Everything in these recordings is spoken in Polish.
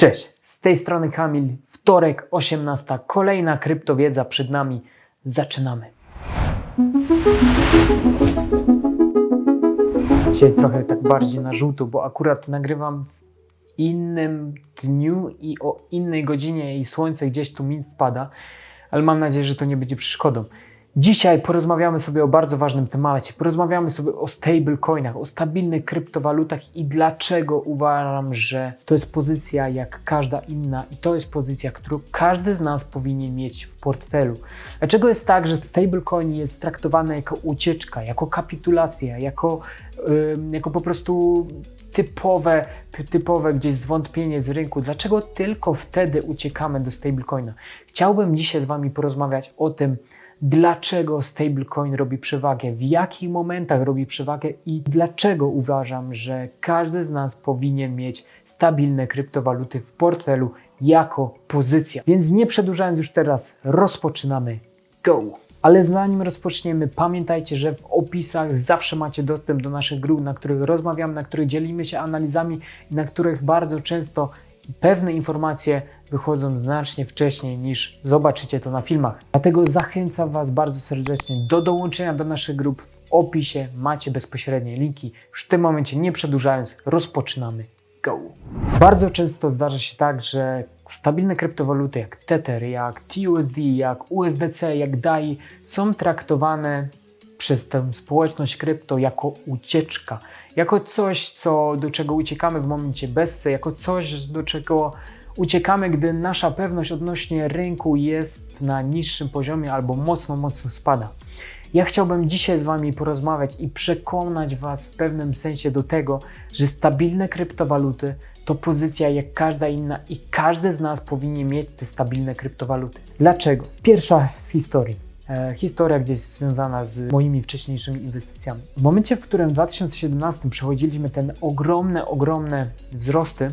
Cześć, z tej strony Kamil, wtorek 18, kolejna kryptowiedza przed nami. Zaczynamy. Dzisiaj trochę tak bardziej na żółto, bo akurat nagrywam w innym dniu i o innej godzinie i słońce gdzieś tu mi wpada, ale mam nadzieję, że to nie będzie przeszkodą. Dzisiaj porozmawiamy sobie o bardzo ważnym temacie. Porozmawiamy sobie o stablecoinach, o stabilnych kryptowalutach i dlaczego uważam, że to jest pozycja jak każda inna i to jest pozycja, którą każdy z nas powinien mieć w portfelu. Dlaczego jest tak, że stablecoin jest traktowany jako ucieczka, jako kapitulacja, jako, ym, jako po prostu typowe, typowe gdzieś zwątpienie z rynku. Dlaczego tylko wtedy uciekamy do stablecoina? Chciałbym dzisiaj z Wami porozmawiać o tym, dlaczego stablecoin robi przewagę, w jakich momentach robi przewagę i dlaczego uważam, że każdy z nas powinien mieć stabilne kryptowaluty w portfelu jako pozycja. Więc nie przedłużając już teraz, rozpoczynamy. Go! Ale zanim rozpoczniemy, pamiętajcie, że w opisach zawsze macie dostęp do naszych grup, na których rozmawiamy, na których dzielimy się analizami i na których bardzo często pewne informacje wychodzą znacznie wcześniej niż zobaczycie to na filmach. Dlatego zachęcam Was bardzo serdecznie do dołączenia do naszych grup. W opisie macie bezpośrednie linki. Już w tym momencie, nie przedłużając, rozpoczynamy. Go! Bardzo często zdarza się tak, że stabilne kryptowaluty jak Tether, jak TUSD, jak USDC, jak DAI są traktowane przez tę społeczność krypto jako ucieczka, jako coś, co, do czego uciekamy w momencie bezce, jako coś, do czego uciekamy, gdy nasza pewność odnośnie rynku jest na niższym poziomie albo mocno, mocno spada. Ja chciałbym dzisiaj z Wami porozmawiać i przekonać Was w pewnym sensie do tego, że stabilne kryptowaluty to pozycja jak każda inna i każdy z nas powinien mieć te stabilne kryptowaluty. Dlaczego? Pierwsza z historii. E, historia gdzieś związana z moimi wcześniejszymi inwestycjami. W momencie, w którym w 2017 przechodziliśmy ten ogromne, ogromne wzrosty,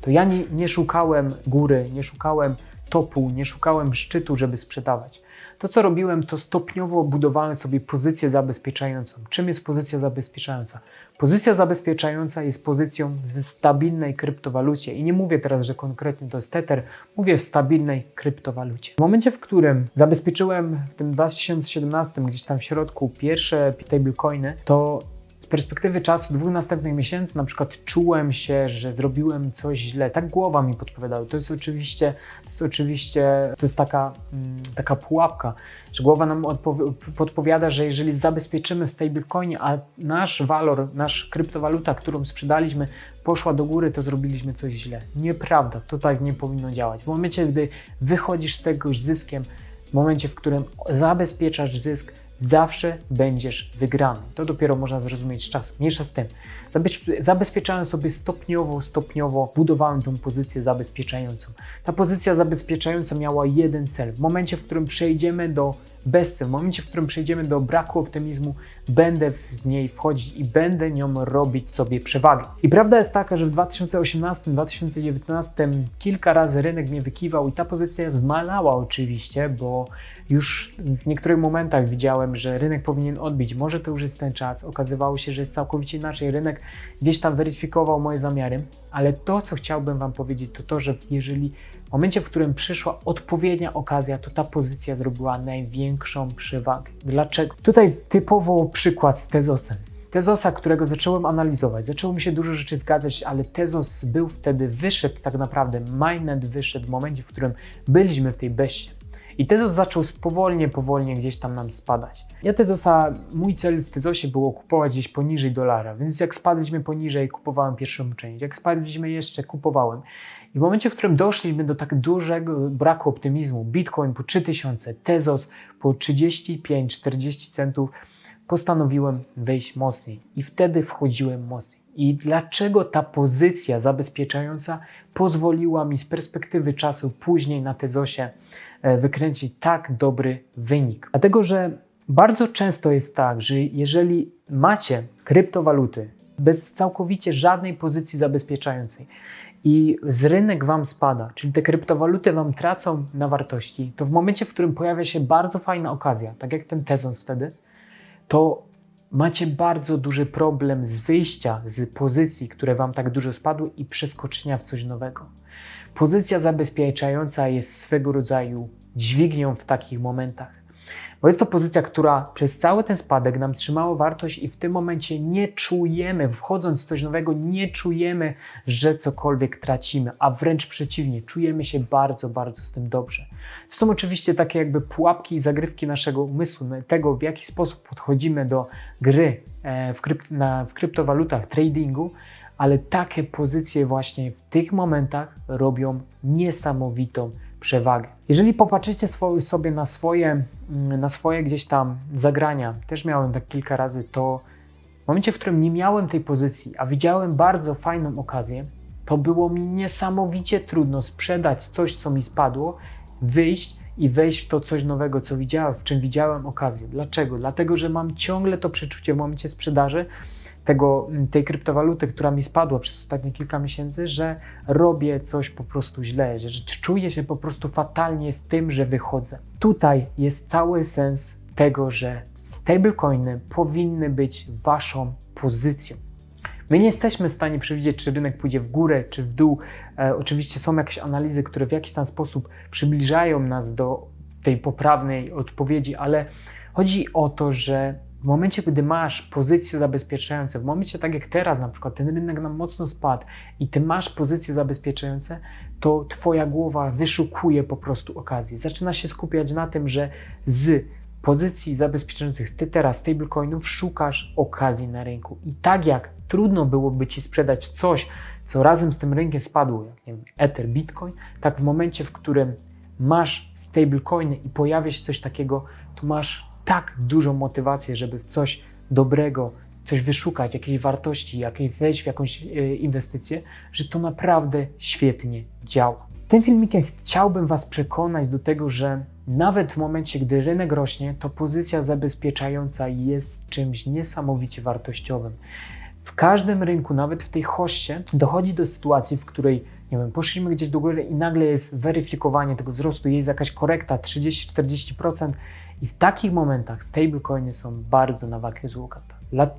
to ja nie, nie szukałem góry, nie szukałem topu, nie szukałem szczytu, żeby sprzedawać. To, co robiłem, to stopniowo budowałem sobie pozycję zabezpieczającą. Czym jest pozycja zabezpieczająca? Pozycja zabezpieczająca jest pozycją w stabilnej kryptowalucie. I nie mówię teraz, że konkretnie to jest Tether, mówię w stabilnej kryptowalucie. W momencie, w którym zabezpieczyłem w tym 2017, gdzieś tam w środku, pierwsze stablecoiny, to perspektywy czasu dwóch następnych miesięcy na przykład czułem się, że zrobiłem coś źle. Tak głowa mi podpowiadała. To jest oczywiście, to jest oczywiście, to jest taka, mm, taka pułapka, że głowa nam odpowi- podpowiada, że jeżeli zabezpieczymy w stablecoinie, a nasz walor, nasz kryptowaluta, którą sprzedaliśmy, poszła do góry, to zrobiliśmy coś źle. Nieprawda, to tak nie powinno działać. W momencie, gdy wychodzisz z tego zyskiem, w momencie, w którym zabezpieczasz zysk, zawsze będziesz wygrany. To dopiero można zrozumieć z czasem. Mniejsza z tym. Zabezpie- Zabezpieczałem sobie stopniowo, stopniowo, budowałem tą pozycję zabezpieczającą. Ta pozycja zabezpieczająca miała jeden cel. W momencie, w którym przejdziemy do bezce, w momencie, w którym przejdziemy do braku optymizmu, będę z niej wchodzić i będę nią robić sobie przewagę. I prawda jest taka, że w 2018-2019 kilka razy rynek mnie wykiwał i ta pozycja zmalała oczywiście, bo już w niektórych momentach widziałem, że rynek powinien odbić. Może to już jest ten czas. Okazywało się, że jest całkowicie inaczej. Rynek gdzieś tam weryfikował moje zamiary, ale to, co chciałbym Wam powiedzieć, to to, że jeżeli w momencie, w którym przyszła odpowiednia okazja, to ta pozycja zrobiła największą przewagę. Dlaczego? Tutaj typowo przykład z Tezosem. Tezosa, którego zacząłem analizować, zaczęło mi się dużo rzeczy zgadzać, ale Tezos był wtedy, wyszedł tak naprawdę, Mainnet wyszedł w momencie, w którym byliśmy w tej beście. I Tezos zaczął powolnie, powolnie gdzieś tam nam spadać. Ja Tezosa, mój cel w Tezosie było kupować gdzieś poniżej dolara, więc jak spadliśmy poniżej, kupowałem pierwszą część. Jak spadliśmy jeszcze, kupowałem. I w momencie, w którym doszliśmy do tak dużego braku optymizmu, Bitcoin po 3000, Tezos po 35-40 centów, postanowiłem wejść mocniej. I wtedy wchodziłem mocniej. I dlaczego ta pozycja zabezpieczająca pozwoliła mi z perspektywy czasu później na Tezosie e, wykręcić tak dobry wynik? Dlatego, że bardzo często jest tak, że jeżeli macie kryptowaluty bez całkowicie żadnej pozycji zabezpieczającej i z rynek Wam spada, czyli te kryptowaluty Wam tracą na wartości, to w momencie, w którym pojawia się bardzo fajna okazja, tak jak ten Tezos wtedy, to macie bardzo duży problem z wyjścia z pozycji, które Wam tak dużo spadły i przeskoczenia w coś nowego. Pozycja zabezpieczająca jest swego rodzaju dźwignią w takich momentach. Bo jest to pozycja, która przez cały ten spadek nam trzymała wartość i w tym momencie nie czujemy, wchodząc w coś nowego, nie czujemy, że cokolwiek tracimy, a wręcz przeciwnie, czujemy się bardzo, bardzo z tym dobrze. To są oczywiście takie jakby pułapki i zagrywki naszego umysłu, no, tego w jaki sposób podchodzimy do gry e, w, krypt na, w kryptowalutach, tradingu, ale takie pozycje właśnie w tych momentach robią niesamowitą przewagę. Jeżeli popatrzycie sobie na swoje, mm, na swoje gdzieś tam zagrania, też miałem tak kilka razy, to w momencie, w którym nie miałem tej pozycji, a widziałem bardzo fajną okazję, to było mi niesamowicie trudno sprzedać coś, co mi spadło, wyjść i wejść w to coś nowego, co widziałem, w czym widziałem okazję. Dlaczego? Dlatego, że mam ciągle to przeczucie w momencie sprzedaży, tego, tej kryptowaluty, która mi spadła przez ostatnie kilka miesięcy, że robię coś po prostu źle, że, czuję się po prostu fatalnie z tym, że wychodzę. Tutaj jest cały sens tego, że stablecoiny powinny być waszą pozycją. My nie jesteśmy w stanie przewidzieć, czy rynek pójdzie w górę, czy w dół. E, oczywiście są jakieś analizy, które w jakiś tam sposób przybliżają nas do tej poprawnej odpowiedzi, ale chodzi o to, że w momencie, gdy masz pozycje zabezpieczające, w momencie tak jak teraz na przykład ten rynek nam mocno spadł i ty masz pozycje zabezpieczające, to twoja głowa wyszukuje po prostu okazji. Zaczyna się skupiać na tym, że z pozycji zabezpieczających ty teraz stablecoinów szukasz okazji na rynku. I tak jak trudno byłoby ci sprzedać coś, co razem z tym rynkiem spadło, jak nie wiem, Ether, Bitcoin, tak w momencie, w którym masz stablecoiny i pojawia się coś takiego, to masz tak dużą motywację, żeby coś dobrego, coś wyszukać, jakiejś wartości, jakiej wejść w jakąś e, inwestycję, że to naprawdę świetnie działa. Tym filmikiem chciałbym Was przekonać do tego, że nawet w momencie, gdy rynek rośnie, to pozycja zabezpieczająca jest czymś niesamowicie wartościowym. W każdym rynku, nawet w tej hoście, dochodzi do sytuacji, w której nie wiem, poszliśmy gdzieś do góry i nagle jest weryfikowanie tego wzrostu, jest jakaś korekta 30-40%, i w takich momentach stablecoiny są bardzo na złota.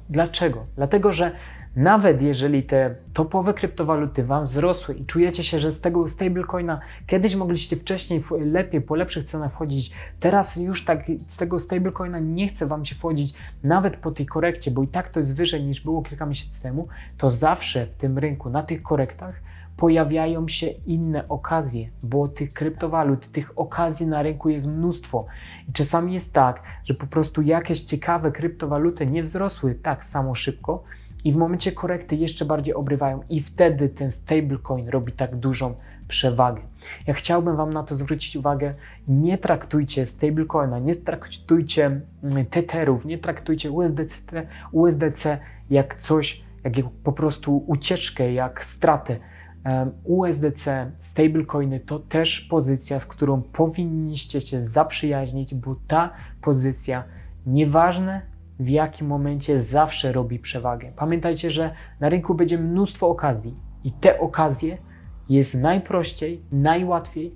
Dlaczego? Dlatego, że nawet jeżeli te topowe kryptowaluty Wam wzrosły i czujecie się, że z tego stablecoina kiedyś mogliście wcześniej lepiej, po lepszych cenach wchodzić, teraz już tak z tego stablecoina nie chce Wam się wchodzić nawet po tej korekcie, bo i tak to jest wyżej niż było kilka miesięcy temu, to zawsze w tym rynku, na tych korektach pojawiają się inne okazje, bo tych kryptowalut, tych okazji na rynku jest mnóstwo. I czasami jest tak, że po prostu jakieś ciekawe kryptowaluty nie wzrosły tak samo szybko i w momencie korekty jeszcze bardziej obrywają i wtedy ten stablecoin robi tak dużą przewagę. Ja chciałbym Wam na to zwrócić uwagę. Nie traktujcie stablecoina, nie traktujcie mm, tetherów, nie traktujcie USDC, USDC jak coś, jak po prostu ucieczkę, jak stratę USDC, stablecoiny to też pozycja, z którą powinniście się zaprzyjaźnić, bo ta pozycja, nieważne w jakim momencie, zawsze robi przewagę. Pamiętajcie, że na rynku będzie mnóstwo okazji i te okazje jest najprościej, najłatwiej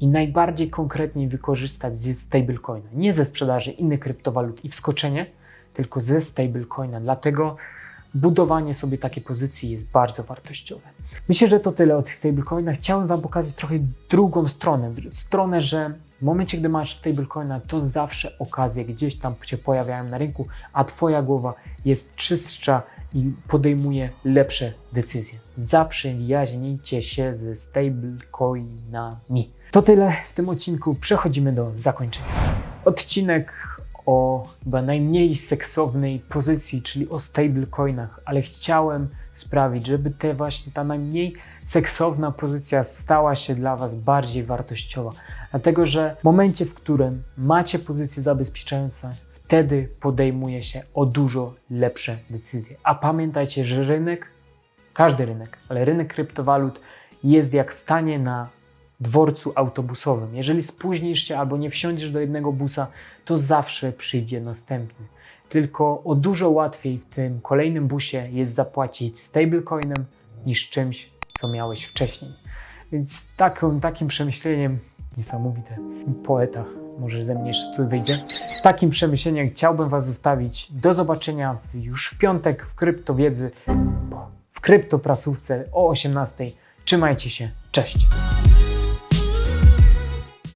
i najbardziej konkretnie wykorzystać ze stablecoina. Nie ze sprzedaży innych kryptowalut i wskoczenie, tylko ze stablecoina. Dlatego budowanie sobie takiej pozycji jest bardzo wartościowe. Myślę, że to tyle o tych stablecoinach. Chciałem Wam pokazać trochę drugą stronę. Stronę, że w momencie, gdy masz stablecoina, to zawsze okazje gdzieś tam się pojawiają na rynku, a Twoja głowa jest czystsza i podejmuje lepsze decyzje. Zaprzyjaźnijcie się ze stablecoinami. To tyle w tym odcinku. Przechodzimy do zakończenia. Odcinek o chyba najmniej seksownej pozycji, czyli o stablecoinach, ale chciałem sprawić, żeby te właśnie ta najmniej seksowna pozycja stała się dla Was bardziej wartościowa. Dlatego, że w momencie, w którym macie pozycje zabezpieczające, wtedy podejmuje się o dużo lepsze decyzje. A pamiętajcie, że rynek, każdy rynek, ale rynek kryptowalut jest jak stanie na dworcu autobusowym. Jeżeli spóźnisz się albo nie wsiądziesz do jednego busa, to zawsze przyjdzie następny. Tylko o dużo łatwiej w tym kolejnym busie jest zapłacić stablecoinem niż czymś, co miałeś wcześniej. Więc taką, takim przemyśleniem niesamowite poeta może ze mnie jeszcze tu wyjdzie. Z takim przemyśleniem chciałbym Was zostawić. Do zobaczenia już w piątek w Kryptowiedzy, w Kryptoprasówce o 18. Trzymajcie się, cześć!